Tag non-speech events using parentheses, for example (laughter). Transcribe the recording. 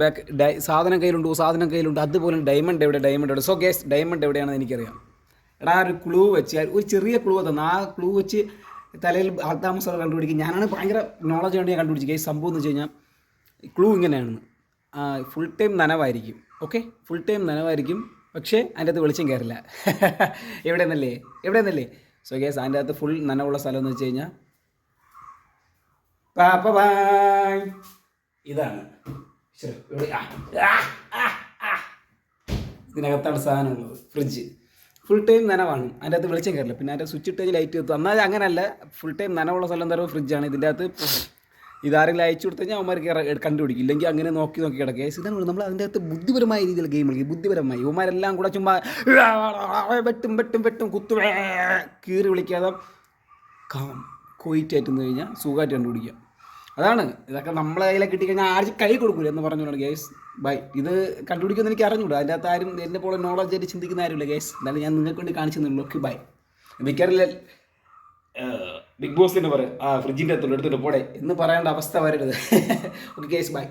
Back dye സാധനം കയ്യിലുണ്ട് സാധനം കയ്യിലുണ്ട് അതുപോലെ ഡയമണ്ട് എവിടെ ഡയമണ്ട് എവിടെ? സോ ഗേസ് ഡയമണ്ട് എവിടെയാണെന്ന് എനിക്കറിയാം. എടാ ഒരു ക്ലൂ വെച്ച് ഒരു ചെറിയ ക്ലൂ തന്നു. ആ ക്ലൂ വെച്ച് തലയിൽ ആൾത്താമസം കണ്ടുപിടിക്കും. ഞാനാണ് ഭയങ്കര നോളജ് വേണ്ടി ഞാൻ കണ്ടുപിടിച്ചു. ഗേസ് സംഭവം എന്ന് വെച്ച് കഴിഞ്ഞാൽ ക്ലൂ ഇങ്ങനെയാണ് ഫുൾ ടൈം നനവായിരിക്കും. ഓക്കെ ഫുൾ ടൈം നനവായിരിക്കും. പക്ഷേ അതിന്റെ അകത്ത് വെളിച്ചം കയറില്ല. (laughs) എവിടെ നിന്നല്ലേ എവിടെ നിന്നല്ലേ സോ ഗേസ് അതിന്റെ അകത്ത് ഫുൾ നനവുള്ള സ്ഥലം എന്ന് വെച്ച് കഴിഞ്ഞാൽ ഇതാണ്. ഇതിനകത്താണ് സാധനമുള്ളത് ഫ്രിഡ്ജ് ഫുൾ ടൈം നനവാണ്. അതിന്റെ അകത്ത് വെളിച്ചം കയറില്ല. പിന്നെ അതിന്റെ സ്വിച്ച് ഇട്ട് കഴിഞ്ഞ് ലൈറ്റ് എത്തും. എന്നാൽ അങ്ങനെയല്ല ഫുൾ ടൈം നനവുള്ള സ്ഥലം തരുമ്പോൾ ഫ്രിഡ്ജാണ് ഇതിന്റെ അകത്ത് ഇതാരെങ്കിലും അയച്ചു കൊടുത്തു കഴിഞ്ഞാൽ ഇറ- കണ്ടുപിടിക്കും. ഇല്ലെങ്കിൽ അങ്ങനെ നോക്കി നോക്കി കിടക്കുക ഇതാണ് നമ്മൾ അതിന്റെ അകത്ത് ബുദ്ധിപരമായ രീതിയിൽ ഗെയിം കളിക്കും. ബുദ്ധിപരമായി. ഇവന്മാരെല്ലാം കൂടെ ചുമ്മാ വെട്ടും വെട്ടും വെട്ടും കുത്തു കീറി വിളിക്കാതെ കാം കൊയിറ്റായിട്ട് കഴിഞ്ഞാൽ സുഖമായിട്ട് കണ്ടുപിടിക്കാം. അതാണ്. ഇതൊക്കെ നമ്മളെ കയ്യിലെ കിട്ടിക്കഴിഞ്ഞാൽ ആരും കൈ കൊടുക്കൂല എന്ന് പറഞ്ഞോളൂ ഗേസ് ബൈ. ഇത് കണ്ടുപിടിക്കുമെന്ന് എനിക്ക് അറിഞ്ഞൂടാ. അതിന്റെ അകത്ത് ആരും എന്നെ പോലെ നോളജ് ആയിട്ട് ചിന്തിക്കുന്ന ആരുമില്ല ഗേസ് എന്നാലും ഞാൻ നിങ്ങൾക്ക് വേണ്ടി കാണിച്ചു തന്നുള്ളൂ ഓക്കെ ബൈ മിക്കറില്ല ബിഗ് ബോസ് തന്നെ പറയും ആ ഫ്രിഡ്ജിന്റെ അകത്തുള്ള എടുത്തിട്ട് പോടെ എന്ന് പറയേണ്ട അവസ്ഥ വരരുത്. Okay guys by